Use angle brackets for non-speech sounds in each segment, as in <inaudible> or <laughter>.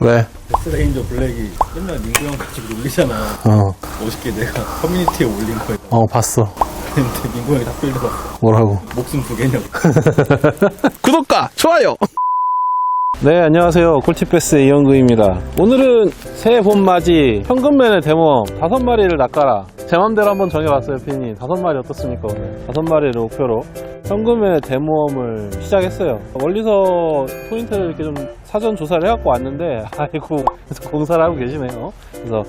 왜? 엑스레인저 블랙이 맨날 민구 형 가지고 놀리잖아. 어, 멋있게 내가 커뮤니티에 올린 거야. 어, 봤어. 근데 민구 형이 답글려서 뭐라고? 목숨 두 개냐고. <laughs> 구독과 좋아요! 네, 안녕하세요. 꿀팁베스의 이영구입니다. 오늘은 새해 봄 맞이 현금맨의 대모험 다섯 마리를 낚아라. 제 맘대로 한번 정해봤어요, 피니. 다섯 마리 어떻습니까, 오늘? 다섯 마리를 목표로 현금맨의 대모험을 시작했어요. 멀리서 포인트를 이렇게 좀 사전 조사를 해갖고 왔는데, <laughs> 아이고, 공사를 하고 계시네요. 그래서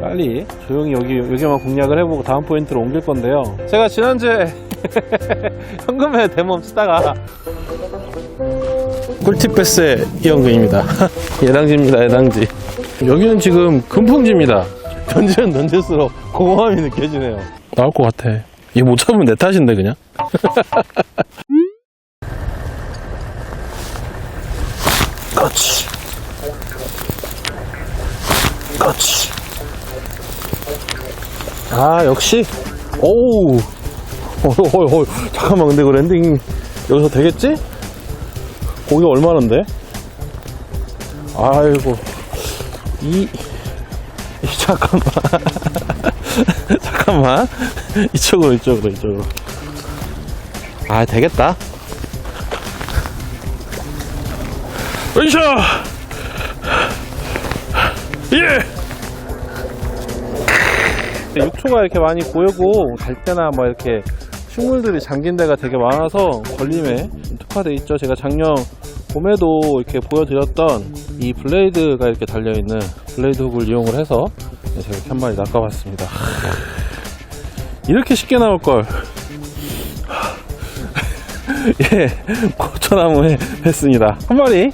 빨리 조용히 여기, 여기만 공략을 해보고 다음 포인트로 옮길 건데요. 제가 지난주에 <laughs> 현금맨의 대모험 치다가 꿀팁베스의 이영근입니다. <laughs> 예당지입니다, 예당지. 여기는 지금 금풍지입니다. 던지면 던질수록 공허함이 느껴지네요. 나올 것 같아. 이거 못 잡으면 내 탓인데, 그냥. <laughs> 그렇지. 그렇지. 아, 역시. 오우. 어, 어, 어, 잠깐만, 근데 그 랜딩 여기서 되겠지? 고기 얼마는데? 아이고 이, 이 잠깐만. <laughs> 잠깐만. 이쪽으로 이쪽으로 이쪽으로. 아 되겠다. 으쌰 예! 육초가 이렇게 많이 보이고 갈 때나 뭐 이렇게 식물들이 잠긴 데가 되게 많아서 걸림에 특화되어 있죠. 제가 작년 봄에도 이렇게 보여드렸던 이 블레이드가 이렇게 달려있는 블레이드 훅을 이용을 해서 네, 제가 이렇게 한 마리 낚아봤습니다. 이렇게 쉽게 나올걸. <laughs> 예, 고쳐나무에 했습니다. 한 마리.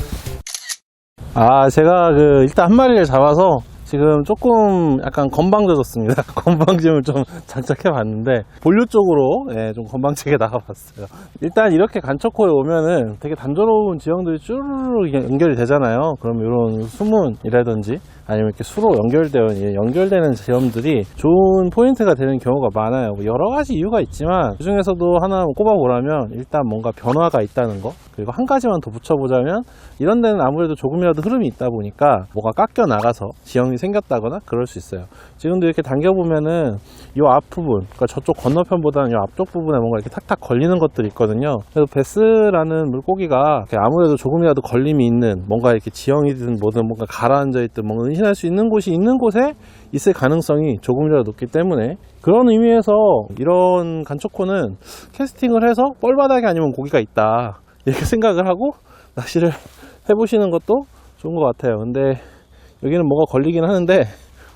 아, 제가 그, 일단 한 마리를 잡아서 지금 조금 약간 건방져졌습니다. <laughs> 건방짐을 좀 장착해 봤는데, 본류 쪽으로, 예, 좀 건방지게 <laughs> 나가봤어요. 일단 이렇게 간척호에 오면은 되게 단조로운 지형들이 쭈르르 연결이 되잖아요. 그럼 이런 수문이라든지 아니면 이렇게 수로 연결되어, 예, 연결되는 지점들이 좋은 포인트가 되는 경우가 많아요. 뭐 여러 가지 이유가 있지만, 그 중에서도 하나 꼽아보라면, 일단 뭔가 변화가 있다는 거, 그리고 한 가지만 더 붙여보자면, 이런 데는 아무래도 조금이라도 흐름이 있다 보니까 뭐가 깎여 나가서 지형이 생겼다거나 그럴 수 있어요. 지금도 이렇게 당겨보면은 이 앞부분, 그러니까 저쪽 건너편보다는 이 앞쪽 부분에 뭔가 이렇게 탁탁 걸리는 것들이 있거든요. 그래서 베스라는 물고기가 아무래도 조금이라도 걸림이 있는 뭔가 이렇게 지형이든 뭐든 뭔가 가라앉아 있든 뭔가 은신할 수 있는 곳이 있는 곳에 있을 가능성이 조금이라도 높기 때문에 그런 의미에서 이런 간초코는 캐스팅을 해서 뻘바닥이 아니면 고기가 있다 이렇게 생각을 하고 낚시를 <laughs> 해보시는 것도 좋은 것 같아요. 근데 여기는 뭐가 걸리긴 하는데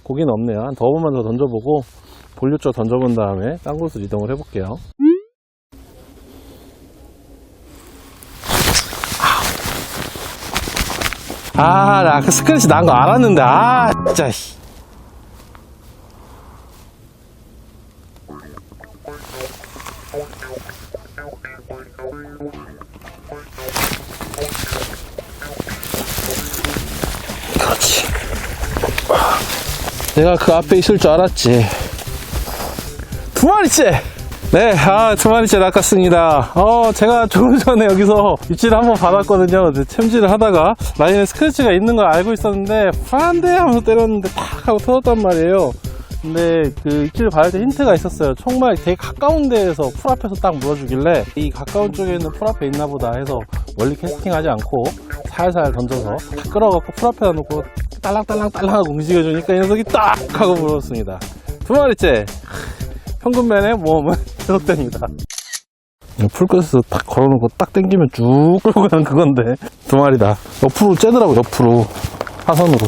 고기는 없네요. 한더 번만 더 던져보고 본류 쪽 던져본 다음에 딴 곳으로 이동을 해볼게요. 아, 나 아까 스크래치 난 거 알았는데, 아, 진짜, 내가 그 앞에 있을 줄 알았지. 두 마리째! 네, 아, 두 마리째 낚았습니다. 어, 제가 조금 전에 여기서 입질을 한번 받았거든요. 챔질을 하다가 라인에 스크래치가 있는 걸 알고 있었는데, 불안데 하면서 때렸는데 탁 하고 터졌단 말이에요. 근데 그 입질을 받을 때 힌트가 있었어요. 정말 되게 가까운 데에서 풀 앞에서 딱 물어주길래 이 가까운 쪽에 있는 풀 앞에 있나 보다 해서 멀리 캐스팅하지 않고 살살 던져서 다 끌어갖고 풀 앞에다 놓고 딸랑딸랑 딸랑 하고 움직여주니까 이 녀석이 딱 하고 물었습니다. 두 마리째. 현금맨의 모험은 <laughs> 계속됩니다. 풀끝에서 딱 걸어놓고 딱 당기면 쭉 끌고 가는 그건데 두 마리다. 옆으로 째더라고 옆으로 하선으로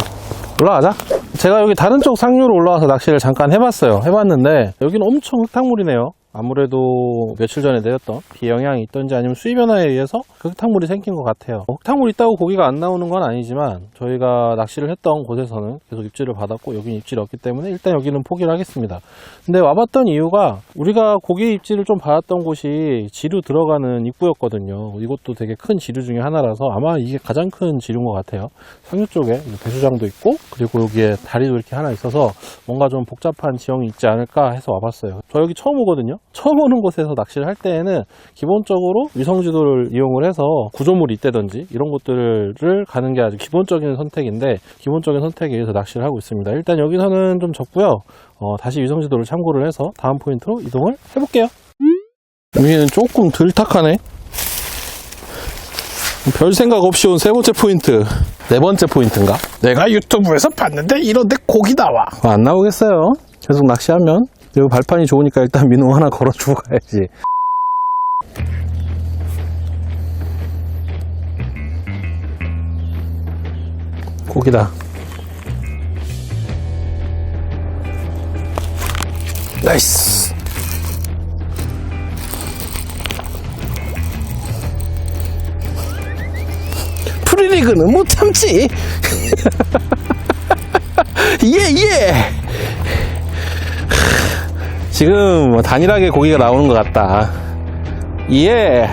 올라가자. 제가 여기 다른 쪽 상류로 올라와서 낚시를 잠깐 해봤어요. 해봤는데 여기는 엄청 흙탕물이네요. 아무래도 며칠 전에 내렸던 비 영향이 있던지 아니면 수위 변화에 의해서 그 흙탕물이 생긴 것 같아요. 어, 흙탕물 있다고 고기가 안 나오는 건 아니지만 저희가 낚시를 했던 곳에서는 계속 입질을 받았고 여기는 입질이 없기 때문에 일단 여기는 포기를 하겠습니다. 근데 와봤던 이유가 우리가 고기 입질을 좀 받았던 곳이 지류 들어가는 입구였거든요. 이것도 되게 큰 지류 중에 하나라서 아마 이게 가장 큰 지류인 것 같아요. 상류 쪽에 배수장도 있고 그리고 여기에 다리도 이렇게 하나 있어서 뭔가 좀 복잡한 지형이 있지 않을까 해서 와봤어요. 저 여기 처음 오거든요. 처음 오는 곳에서 낚시를 할 때에는 기본적으로 위성지도를 이용을 해서 구조물이 있다든지 이런 것들을 가는 게 아주 기본적인 선택인데 기본적인 선택에 의해서 낚시를 하고 있습니다. 일단 여기서는 좀 적고요. 어, 다시 위성지도를 참고를 해서 다음 포인트로 이동을 해볼게요. 여기는 조금 덜 탁하네. 별 생각 없이 온 세 번째 포인트. 네 번째 포인트인가? 내가 유튜브에서 봤는데 이런데 고기 나와. 아, 안 나오겠어요. 계속 낚시하면. 그리고 발판이 좋으니까 일단 민호 하나 걸어주고 가야지. 고기다. 나이스. 프리리그는 못 참지. <laughs> 예, 예! 지금 뭐 단일하게 고기가 나오는 것 같다. 예!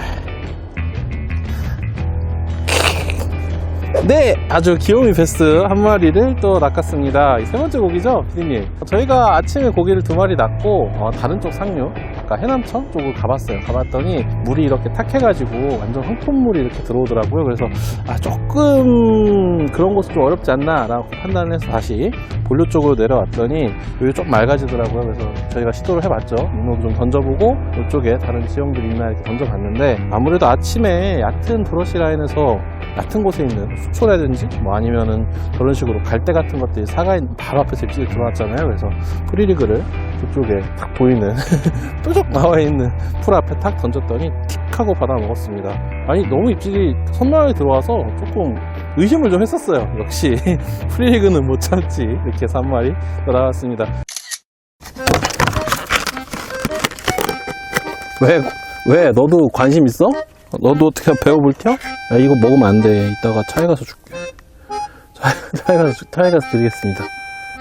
네! 아주 귀요미 베스트 한 마리를 또 낚았습니다. 이세 번째 고기죠, 피디님? 저희가 아침에 고기를 두 마리 낚고, 어, 다른 쪽 상류, 아까 해남천 쪽을 가봤어요. 가봤더니, 물이 이렇게 탁해가지고, 완전 흙톤물이 이렇게 들어오더라고요. 그래서, 아, 조금, 그런 곳은 좀 어렵지 않나, 라고 판단을 해서 다시 본류 쪽으로 내려왔더니, 여기 좀 맑아지더라고요. 그래서 저희가 시도를 해봤죠. 민호도 좀 던져보고, 이쪽에 다른 지형들이 있나 이렇게 던져봤는데, 아무래도 아침에 얕은 브러시 라인에서 얕은 곳에 있는 숙소라든지 뭐 아니면은 저런 식으로 갈대 같은 것들이 사가인 바로 앞에서 입질이 들어왔잖아요. 그래서 프리리그를 그쪽에 딱 보이는 <laughs> 뾰족 <laughs> 나와 있는 풀 앞에 탁 던졌더니 틱 하고 받아 먹었습니다. 아니 너무 입질이 선명하게 들어와서 조금 의심을 좀 했었어요. <laughs> 역시 프리리그는 못 참지 이렇게 해서 한 마리 더 나왔습니다. 왜, 왜, 너도 관심 있어? 너도 어떻게 배워볼 텨? 야, 이거 먹으면 안 돼. 이따가 차에 가서 줄게. 차, 차에 가서, 주- 차에 가서 드리겠습니다.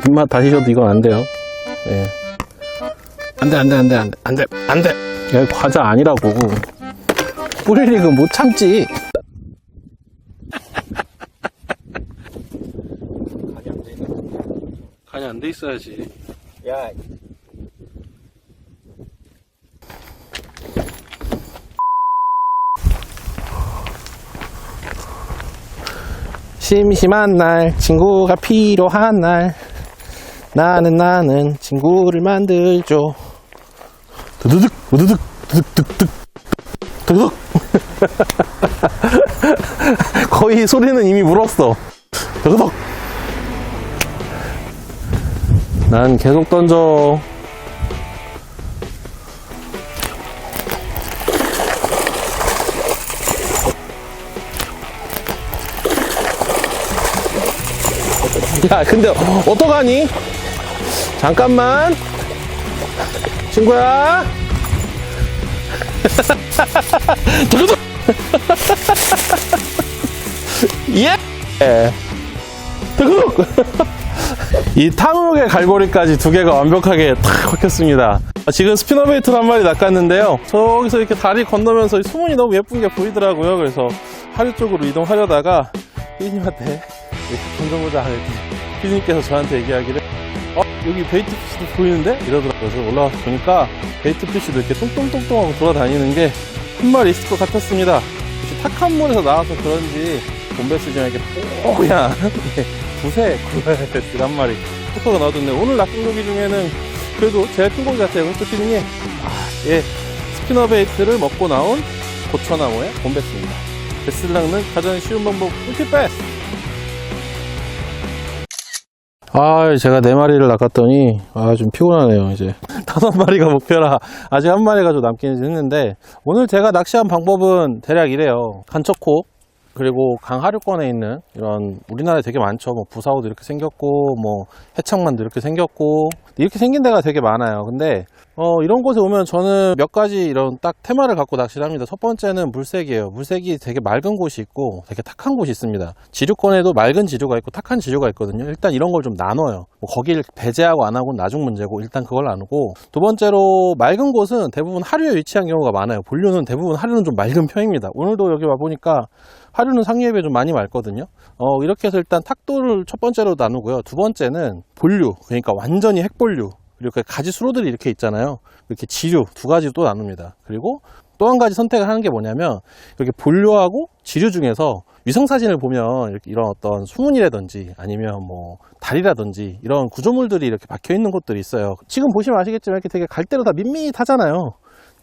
입맛 다시셔도 이건 안 돼요. 예. 안 돼, 안 돼, 안 돼, 안 돼, 안 돼, 안 돼. 야, 과자 아니라고. 뿌리리그 못 참지. 간이 안 돼 있어야지. 야, 심심한 날 친구가 필요한 날 나는 나는 친구를 만들죠 두두둑 우두둑 두둑둑둑 두둑 거의 소리는 이미 물었어. 두둑 난 계속 던져. 야, 근데 어떡하니? 잠깐만. 친구야. 두두둑. <laughs> 예. 두두둑. <laughs> 이 탕후루의 갈고리까지 두 개가 완벽하게 탁 박혔습니다. 지금 스피너베이트를 한 마리 낚았는데요. 저기서 이렇게 다리 건너면서 수문이 너무 예쁜 게 보이더라고요. 그래서 하류 쪽으로 이동하려다가 피디님한테 이렇게 던져보자 하랬더니 피디님께서 저한테 얘기하기를 어 여기 베이트 피시도 보이는데 이러더라고요. 그래서 올라와서 보니까 베이트 피시도 이렇게 똥똥똥똥 하고 돌아다니는 게한 마리 있을 것 같았습니다. 탁한 물에서 나와서 그런지 곰베스장에게 뽀얀 <laughs> 두세 곰베스가 한 마리 포커가 나오던데 오늘 낚은 고기 중에는 그래도 제일 큰 고기 같아요. 그것도 피디님 아, 예 스피너 베이트를 먹고 나온 고쳐나무의 곰베스입니다. 베스를 낚는 가장 쉬운 방법 꿀팁 베스 아, 제가 네 마리를 낚았더니, 아, 좀 피곤하네요, 이제. <laughs> 다섯 마리가 목표라, 아직 한 마리가 좀 남긴 했는데, 오늘 제가 낚시한 방법은 대략 이래요. 간척코, 그리고 강 하류권에 있는 이런 우리나라에 되게 많죠. 뭐 부사호도 이렇게 생겼고, 뭐 해창만도 이렇게 생겼고, 이렇게 생긴 데가 되게 많아요. 근데 어, 이런 곳에 오면 저는 몇 가지 이런 딱 테마를 갖고 낚시를 합니다. 첫 번째는 물색이에요. 물색이 되게 맑은 곳이 있고 되게 탁한 곳이 있습니다. 지류권에도 맑은 지류가 있고 탁한 지류가 있거든요. 일단 이런 걸 좀 나눠요. 뭐 거기를 배제하고 안 하고는 나중 문제고 일단 그걸 나누고 두 번째로 맑은 곳은 대부분 하류에 위치한 경우가 많아요. 본류는 대부분 하류는 좀 맑은 편입니다. 오늘도 여기 와보니까 하류는 상류에 비해 좀 많이 맑거든요. 어, 이렇게 해서 일단 탁도를 첫 번째로 나누고요. 두 번째는 본류, 그러니까 완전히 핵본류. 그리고 그 가지 수로들이 이렇게 있잖아요. 이렇게 지류 두 가지로 또 나눕니다. 그리고 또 한 가지 선택을 하는 게 뭐냐면 이렇게 본류하고 지류 중에서 위성 사진을 보면 이런 어떤 수문이라든지 아니면 뭐 달이라든지 이런 구조물들이 이렇게 박혀 있는 곳들이 있어요. 지금 보시면 아시겠지만 이렇게 되게 갈대로 다 밋밋하잖아요.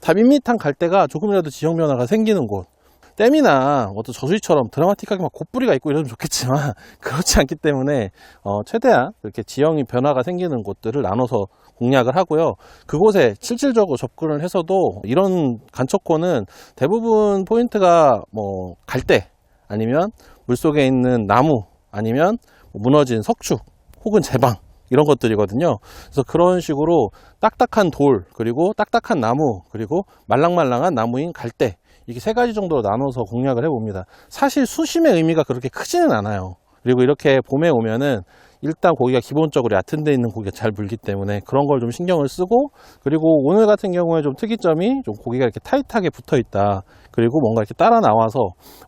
다 밋밋한 갈대가 조금이라도 지형 변화가 생기는 곳. 댐이나 어떤 저수지처럼 드라마틱하게 막 곧부리가 있고 이러면 좋겠지만 <laughs> 그렇지 않기 때문에 어, 최대한 이렇게 지형이 변화가 생기는 곳들을 나눠서 공략을 하고요. 그곳에 실질적으로 접근을 해서도 이런 간척코는 대부분 포인트가 뭐 갈대 아니면 물속에 있는 나무 아니면 뭐 무너진 석축 혹은 제방 이런 것들이거든요. 그래서 그런 식으로 딱딱한 돌 그리고 딱딱한 나무 그리고 말랑말랑한 나무인 갈대 이게 세 가지 정도로 나눠서 공략을 해봅니다. 사실 수심의 의미가 그렇게 크지는 않아요. 그리고 이렇게 봄에 오면은 일단 고기가 기본적으로 얕은 데 있는 고기가 잘 물기 때문에 그런 걸 좀 신경을 쓰고 그리고 오늘 같은 경우에 좀 특이점이 좀 고기가 이렇게 타이트하게 붙어 있다. 그리고 뭔가 이렇게 따라 나와서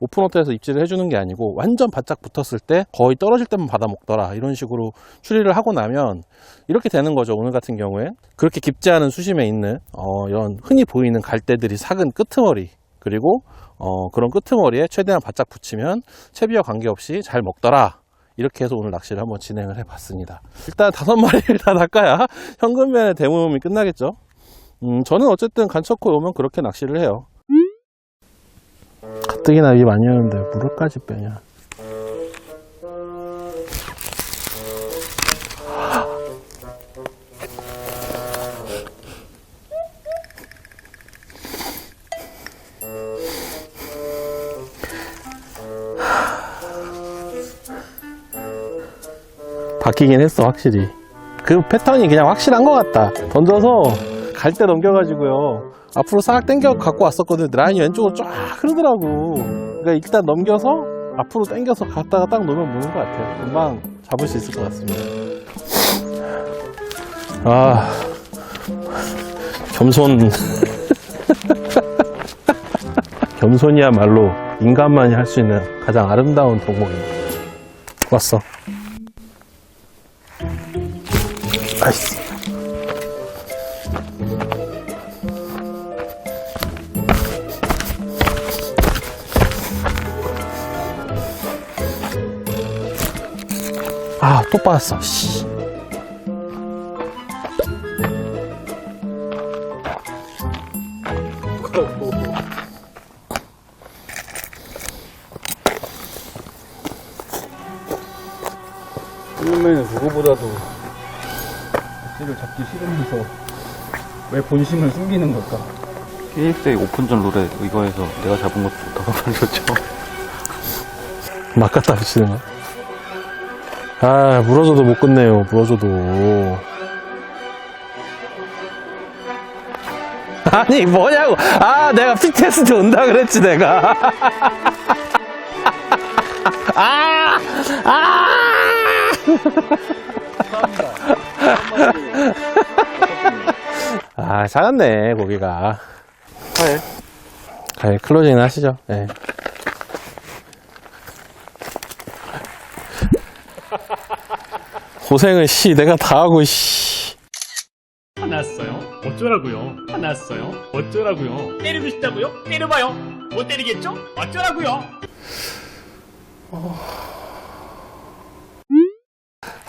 오픈호텔에서 입질을 해주는 게 아니고 완전 바짝 붙었을 때 거의 떨어질 때만 받아 먹더라. 이런 식으로 추리를 하고 나면 이렇게 되는 거죠. 오늘 같은 경우에 그렇게 깊지 않은 수심에 있는 어, 이런 흔히 보이는 갈대들이 삭은 끄트머리 그리고 어, 그런 끄트머리에 최대한 바짝 붙이면 채비와 관계없이 잘 먹더라. 이렇게 해서 오늘 낚시를 한번 진행을 해봤습니다. 일단 다섯 마리를 <laughs> 다 낚아야 현금면의 대모험이 끝나겠죠. 음, 저는 어쨌든 간척코 오면 그렇게 낚시를 해요. 가뜩이나 입 많이 하는데 물을까지 빼냐. 바뀌긴 했어 확실히. 그 패턴이 그냥 확실한 것 같다. 던져서 갈 때 넘겨가지고요. 앞으로 싹 당겨 갖고 왔었거든. 라인이 왼쪽으로 쫙 흐르더라고. 그러니까 일단 넘겨서 앞으로 당겨서 갔다가 딱 놓으면 무는 것 같아요. 금방 잡을 수 있을 것 같습니다. 아. 겸손. <laughs> 겸손이야말로 인간만이 할 수 있는 가장 아름다운 덕목입니다. 왔어 아이씨. 아, 또 빠졌어, 씨. 낚시를 잡기 싫으면서 왜 본심을 숨기는 걸까? KXA 오픈전 룰에 의거해서 내가 잡은 것도 더 말렸죠. 막 갖다 붙이는 거. 아, 물어줘도 못 끝내요, 물어줘도. <laughs> 아니, 뭐냐고. 아, 내가 피테스트 온다 그랬지, 내가. <laughs> 아! 아! <laughs> 아, 작았네, 고기가. 팔. 가 클로징 하시죠. 예. 고생을 씨 내가 다 하고 씨. 화났어요? 어쩌라고요? 화났어요? 어쩌라고요? 때리고 싶다고요? 때려봐요. 못 때리겠죠? 어쩌라고요?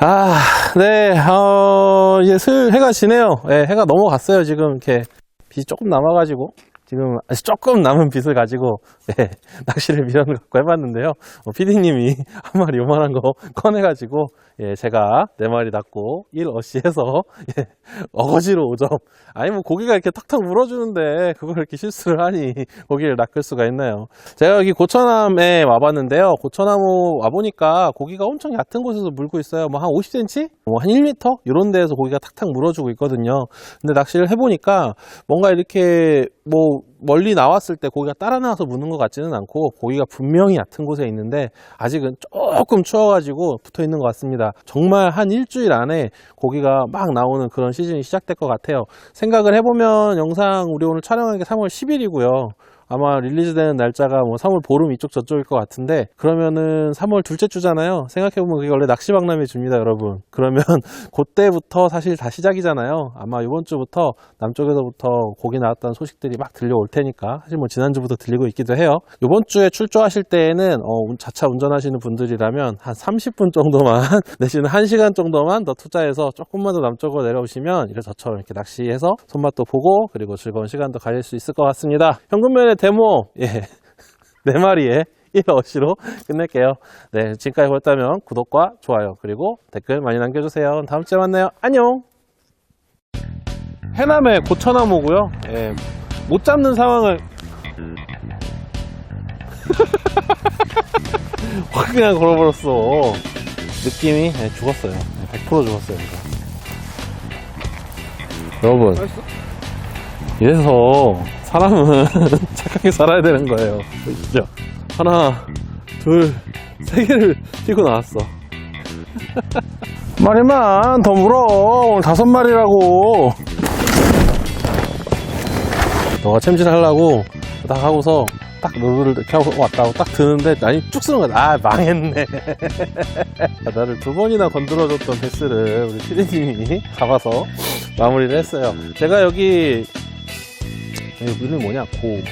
아, 네, 어, 이제 슬 해가 지네요. 예, 해가 넘어갔어요. 지금 이렇게 빛이 조금 남아가지고 지금 조금 남은 빛을 가지고 예, 낚시를 미련을 갖고 해봤는데요. 어, PD님이 <laughs> 한 마리 요만한 거 꺼내가지고 예, 제가 네 마리 낚고 1 어시해서 예, 어거지로 5점. 아니 뭐 고기가 이렇게 탁탁 물어주는데 그걸 이렇게 실수를 하니 <laughs> 고기를 낚을 수가 있나요? 제가 여기 고천암에 와봤는데요. 고천나무 와보니까 고기가 엄청 얕은 곳에서 물고 있어요. 뭐 한 50cm? 뭐 한 1m? 이런 데에서 고기가 탁탁 물어주고 있거든요. 근데 낚시를 해보니까 뭔가 이렇게 뭐 멀리 나왔을 때 고기가 따라 나와서 무는 것 같지는 않고 고기가 분명히 얕은 곳에 있는데 아직은 조금 추워가지고 붙어 있는 것 같습니다. 정말 한 일주일 안에 고기가 막 나오는 그런 시즌이 시작될 것 같아요. 생각을 해보면 영상 우리 오늘 촬영한 게 3월 10일이고요. 아마 릴리즈되는 날짜가 뭐 3월 보름 이쪽 저쪽일 것 같은데 그러면은 3월 둘째 주잖아요. 생각해보면 그게 원래 낚시박람회 줍니다, 여러분. 그러면 <laughs> 그때부터 사실 다 시작이잖아요. 아마 이번 주부터 남쪽에서부터 고기 나왔다는 소식들이 막 들려올 테니까 사실 뭐 지난주부터 들리고 있기도 해요. 이번 주에 출조하실 때에는 어, 운- 자차 운전하시는 분들이라면 한 30분 정도만 <laughs> 내지는 1시간 정도만 더 투자해서 조금만 더 남쪽으로 내려오시면 이렇게 저처럼 이렇게 낚시해서 손맛도 보고 그리고 즐거운 시간도 가질 수 있을 것 같습니다. 현금면의 데모 예. <laughs> 네 마리에 1어시로 끝낼게요. 네, 지금까지 보셨다면 구독과 좋아요 그리고 댓글 많이 남겨주세요. 다음 주에 만나요. 안녕. 해남의 고천나무고요. 예, 못 잡는 상황을 <laughs> 확 그냥 걸어버렸어. 느낌이 예, 죽었어요. 예, 100% 죽었어요. 이거. 여러분, 이래서 사람은 <laughs> 착하게 살아야 되는 거예요. 보시죠. 하나, 둘, 세 개를 뛰고 나왔어. <laughs> 마리만 더 물어. 오늘 다섯 마리라고. 너가 챔질하려고 딱 하고서 딱 룰을 이렇게 하고 왔다고 딱 드는데 난이 쭉 쓰는 거야. 아 망했네. <laughs> 나를 두 번이나 건드려줬던 베스를 우리 피디님이 잡아서 마무리를 했어요. 제가 여기 여기 이름이 뭐냐? 고